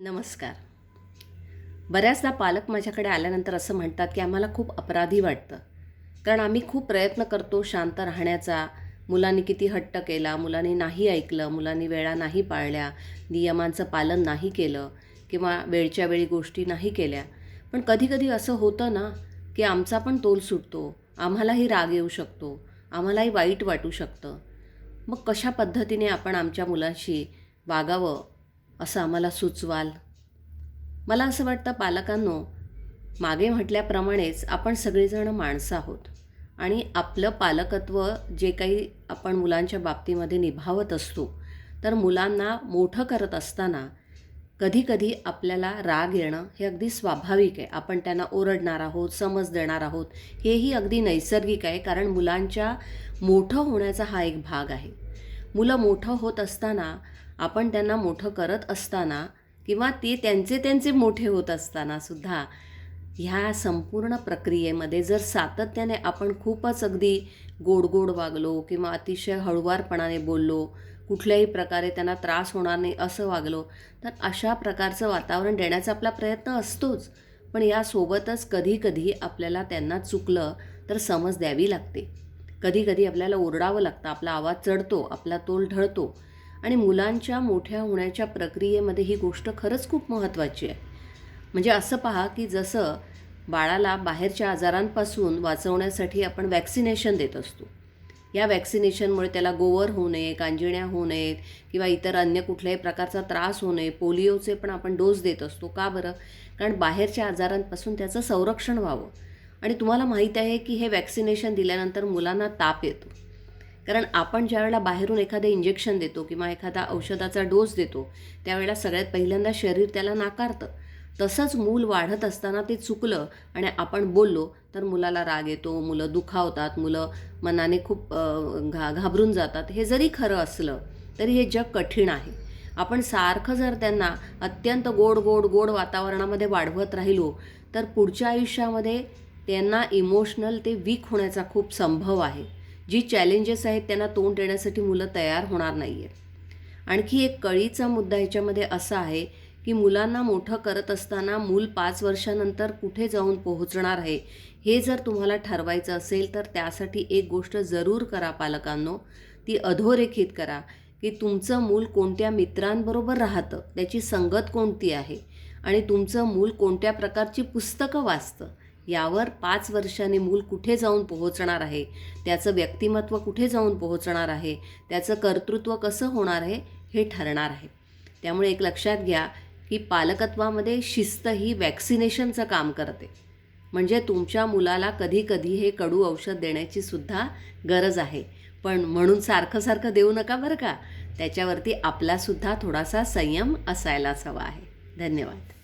नमस्कार. बऱ्याचदा पालक माझ्याकडे आल्यानंतर असं म्हणतात की आम्हाला खूप अपराधी वाटतं. कारण आम्ही खूप प्रयत्न करतो शांत राहण्याचा. मुलांनी किती हट्ट केला मुलांनी नाही ऐकलं मुलांनी वेळा नाही पाळल्या नियमांचं पालन नाही केलं किंवा वेळच्या वेळी गोष्टी नाही केल्या. पण कधीकधी असं होतं ना की आमचा पण तोल सुटतो आम्हालाही राग येऊ शकतो आम्हालाही वाईट वाटू शकतं. मग कशा पद्धतीने आपण आमच्या मुलांशी वागावं? असं आम्हाला सुचवाल. मला असं वाटतं पालकांनो मागे म्हटल्याप्रमाणेच आपण सगळेजण माणसं आहोत. आणि आपलं पालकत्व जे काही आपण मुलांच्या बाबतीमध्ये निभावत असतो तर मुलांना मोठं करत असताना कधीकधी आपल्याला राग येणं हे अगदी स्वाभाविक आहे. आपण त्यांना ओरडणार आहोत समज देणार आहोत हेही अगदी नैसर्गिक आहे कारण मुलांच्या मोठं होण्याचा हा एक भाग आहे. मुलं मोठं होत असताना आपण त्यांना मोठं करत असताना किंवा ते त्यांचे त्यांचे मोठे होत असताना सुद्धा ह्या संपूर्ण प्रक्रियेमध्ये जर सातत्याने आपण खूपच अगदी गोड गोड वागलो किंवा अतिशय हळुवारपणाने बोललो कुठल्याही प्रकारे त्यांना त्रास होणार नाही असं वागलो तर अशा प्रकारचं वातावरण देण्याचा आपला प्रयत्न असतोच. पण यासोबतच कधीकधी आपल्याला त्यांना चुकलं तर समज द्यावी लागते. कधीकधी आपल्याला ओरडावं लागतं आपला आवाज चढतो आपला तोल ढळतो. आणि मुलांच्या मोठ्या होण्याच्या प्रक्रियेमध्ये ही गोष्ट खरंच खूप महत्त्वाची आहे. म्हणजे असं पहा की जसं बाळाला बाहेरच्या आजारांपासून वाचवण्यासाठी आपण वॅक्सिनेशन देत असतो. या वॅक्सिनेशनमुळे त्याला गोवर होऊ नये कांजिण्या होऊ नयेत किंवा इतर अन्य कुठल्याही प्रकारचा त्रास होऊ नये पोलिओचे पण आपण डोस देत असतो. का बरं? कारण बाहेरच्या आजारांपासून त्याचं संरक्षण व्हावं. आणि तुम्हाला माहीत आहे की हे वॅक्सिनेशन दिल्यानंतर मुलांना ताप येतो. कारण आपण ज्यावेळेला बाहेरून एखादं इंजेक्शन देतो किंवा एखादा औषधाचा डोस देतो त्यावेळेला सगळ्यात पहिल्यांदा शरीर त्याला नाकारतं. तसंच मूल वाढत असताना ते चुकलं आणि आपण बोललो तर मुलाला राग येतो मुलं दुखावतात मुलं मनाने खूप घा घाबरून जातात. हे जरी खरं असलं तरी हे जग कठीण आहे. आपण सारखं जर त्यांना अत्यंत गोड गोड गोड वातावरणामध्ये वाढवत राहिलो तर पुढच्या आयुष्यामध्ये त्यांना इमोशनल ते वीक होण्याचा खूप संभव आहे. जी चॅलेंजेस आहेत त्यांना तोंड देण्यासाठी मुलं तयार होणार नाही आहेत आणखी एक कळीचा मुद्दा ह्याच्यामध्ये असा आहे की मुलांना मोठं करत असताना मूल पाच वर्षानंतर कुठे जाऊन पोहोचणार आहे हे जर तुम्हाला ठरवायचं असेल तर त्यासाठी एक गोष्ट जरूर करा पालकांनो. ती अधोरेखित करा की तुमचं मूल कोणत्या मित्रांबरोबर राहतं त्याची संगत कोणती आहे आणि तुमचं मूल कोणत्या प्रकारची पुस्तकं वाचतं. यावर पाच वर्षाने मूल कुठे जाऊन पोहोचणार आहे? त्याचं व्यक्तिमत्व कुठे जाऊन पोहोचणार आहे? त्याचं कर्तृत्व कसं होणार आहे? हे ठरणार आहे. त्यामुळे एक लक्षात घ्या की पालकत्वामध्ये शिस्त ही वॅक्सिनेशनचं काम करते. म्हणजे तुमच्या मुलाला कधी कधी हे कडू औषध देण्याची सुद्धा गरज आहे. पण म्हणून सारखं सारखं देऊ नका बरं का? त्याच्यावरती आपलासुद्धा थोडासा संयम असायलाच हवा आहे. धन्यवाद.